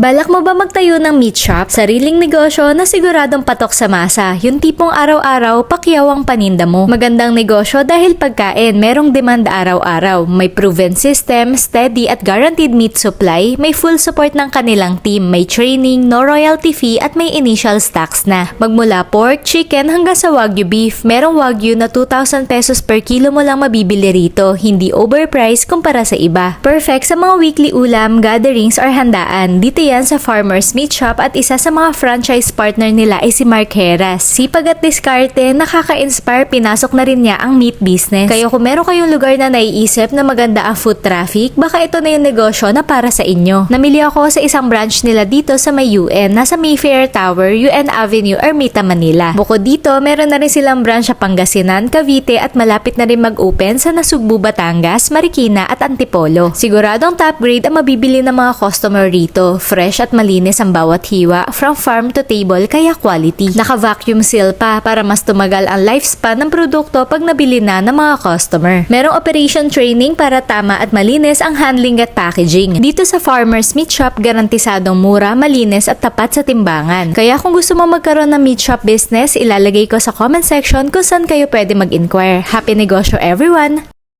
Balak mo ba magtayo ng meat shop? Sariling negosyo na siguradong patok sa masa. Yung tipong araw-araw, pakyaw ang paninda mo. Magandang negosyo dahil pagkain, merong demand araw-araw. May proven system, steady at guaranteed meat supply, may full support ng kanilang team, may training, no royalty fee at may initial stocks na. Magmula pork, chicken hanggang sa wagyu beef, merong wagyu na 2,000 pesos per kilo mo lang mabibili rito, hindi overpriced kumpara sa iba. Perfect sa mga weekly ulam, gatherings or handaan. Dito yan sa Farmer's Meat Shop at isa sa mga franchise partner nila ay si Mark Heras. Sipag at diskarte, nakaka-inspire, pinasok na rin niya ang meat business. Kaya kung meron kayong lugar na naiisip na maganda ang foot traffic, baka ito na yung negosyo na para sa inyo. Namili ako sa isang branch nila dito sa may UN, nasa Mayfair Tower, UN Avenue, Ermita, Manila. Bukod dito, meron na rin silang branch sa Pangasinan, Cavite at malapit na rin mag-open sa Nasugbu, Batangas, Marikina at Antipolo. Siguradong top grade ang mabibili ng mga customer rito. Fresh at malinis ang bawat hiwa, from farm to table kaya quality. Naka-vacuum seal pa para mas tumagal ang lifespan ng produkto pag nabili na ng mga customer. Merong operation training para tama at malinis ang handling at packaging. Dito sa Farmer's Meat Shop, garantisadong mura, malinis at tapat sa timbangan. Kaya kung gusto mo magkaroon ng meat shop business, ilalagay ko sa comment section kung saan kayo pwede mag-inquire. Happy negosyo everyone!